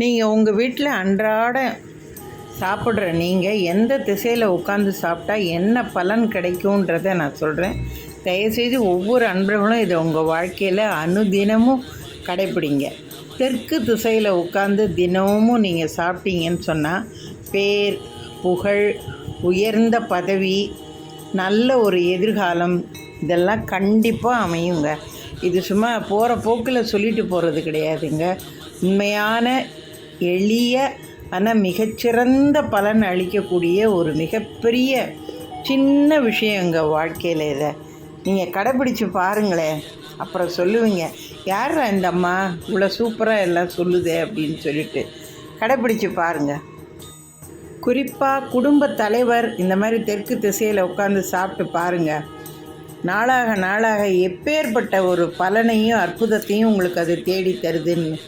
நீங்கள் உங்கள் வீட்டில் அன்றாட சாப்பிட்ற நீங்கள் எந்த திசையில் உட்காந்து சாப்பிட்டா என்ன பலன் கிடைக்குன்றதை நான் சொல்கிறேன் தயவுசெய்து ஒவ்வொரு அன்பர்களும் இதை உங்கள் வாழ்க்கையில் அனுதினமும் கடைப்பிடிங்க. தெற்கு திசையில் உட்காந்து தினமும் நீங்கள் சாப்பிட்டீங்கன்னு சொன்னால் பேர் புகழ் உயர்ந்த பதவி நல்ல ஒரு எதிர்காலம் இதெல்லாம் கண்டிப்பாக அமையுங்க. இது சும்மா போகிற போக்கில் சொல்லிட்டு போகிறது கிடையாதுங்க. உண்மையான எளிய ஆனால் மிகச்சிறந்த பலன் அளிக்கக்கூடிய ஒரு மிகப்பெரிய சின்ன விஷயங்க வாழ்க்கையில் இதை. நீங்கள் கடைப்பிடிச்சு பாருங்களேன். அப்புறம் சொல்லுவீங்க யார் இந்த அம்மா? இவ்வளோ சூப்பராக எல்லாம் சொல்லுதே அப்படின்னு சொல்லிட்டு கடைப்பிடிச்சு பாருங்கள் குறிப்பாக குடும்ப தலைவர் இந்த மாதிரி தெற்கு திசையில் உட்காந்து சாப்பிட்டு பாருங்கள் நாளாக நாளாக எப்பேற்பட்ட ஒரு பலனையும் அற்புதத்தையும் உங்களுக்கு அது தேடி தருதுன்னு.